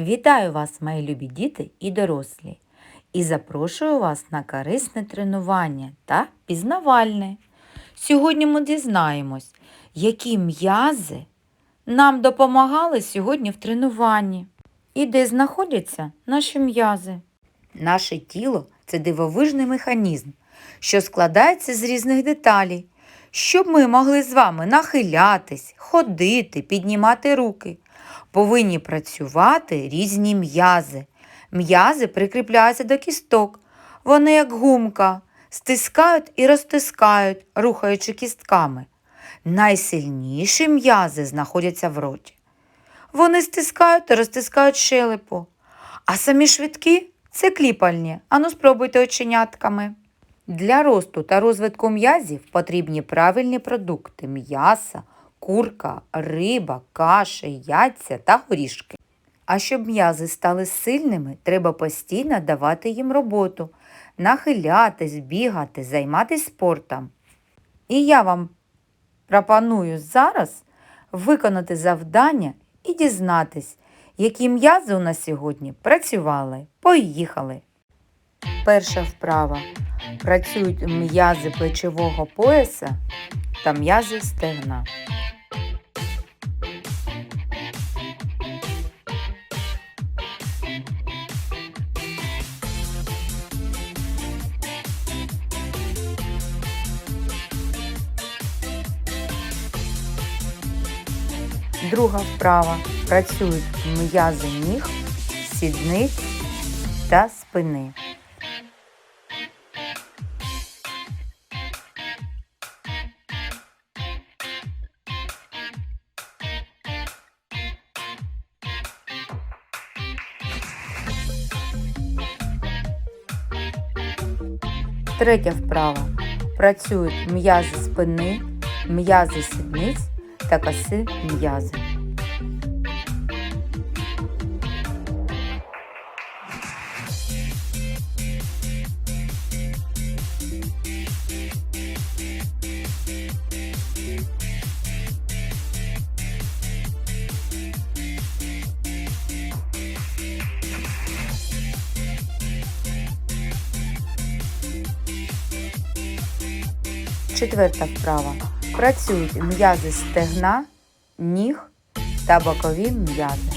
Вітаю вас, мої любі діти і дорослі, і запрошую вас на корисне тренування та пізнавальне. Сьогодні ми дізнаємось, які м'язи нам допомагали сьогодні в тренуванні і де знаходяться наші м'язи. Наше тіло це дивовижний механізм, що складається з різних деталей, щоб ми могли з вами нахилятись, ходити, піднімати руки. Повинні працювати різні м'язи. М'язи прикріпляються до кісток. Вони, як гумка, стискають і розтискають, рухаючи кістками. Найсильніші м'язи знаходяться в роті. Вони стискають та розтискають щелепу. А самі швидкі це кліпальні. Ану спробуйте оченятками. Для росту та розвитку м'язів потрібні правильні продукти м'яса, курка, риба, каша, яйця та горішки. А щоб м'язи стали сильними, треба постійно давати їм роботу, нахилятись, бігати, займатися спортом. І я вам пропоную зараз виконати завдання і дізнатись, які м'язи у нас сьогодні працювали. Поїхали! Перша вправа. Працюють м'язи плечового пояса та м'язи стегна. Друга вправа. Працюють м'язи ніг, сідниць та спини. Третя вправа. Працюють м'язи спини, м'язи сідниць та коси м'язи. Четверта вправа. Працюють м'язи стегна, ніг та бокові м'язи.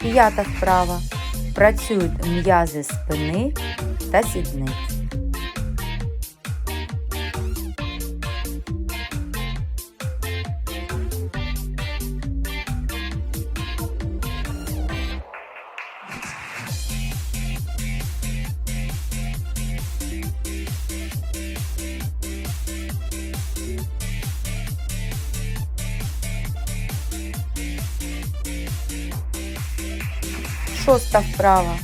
П'ята вправа. Працюють м'язи спини та сідниць. Шоста вправа.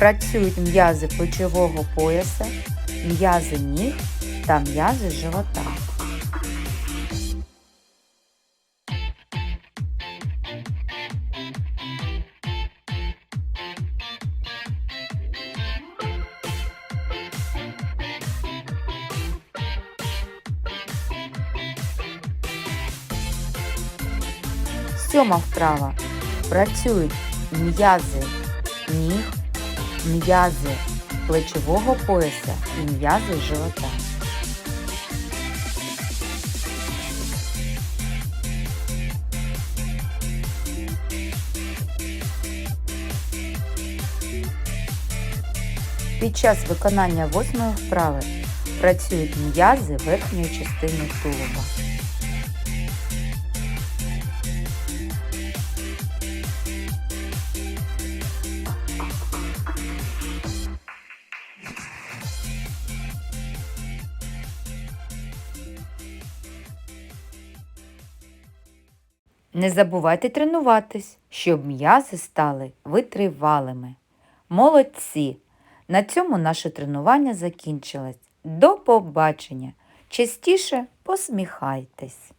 Працюють м'язи плечового пояса, м'язи ніг та м'язи живота. Сьома вправа. Працюють м'язи ніг, м'язи плечового пояса і м'язи живота. Під час виконання восьмої вправи працюють м'язи верхньої частини тулуба. Не забувайте тренуватись, щоб м'язи стали витривалими. Молодці! На цьому наше тренування закінчилось. До побачення! Частіше посміхайтесь!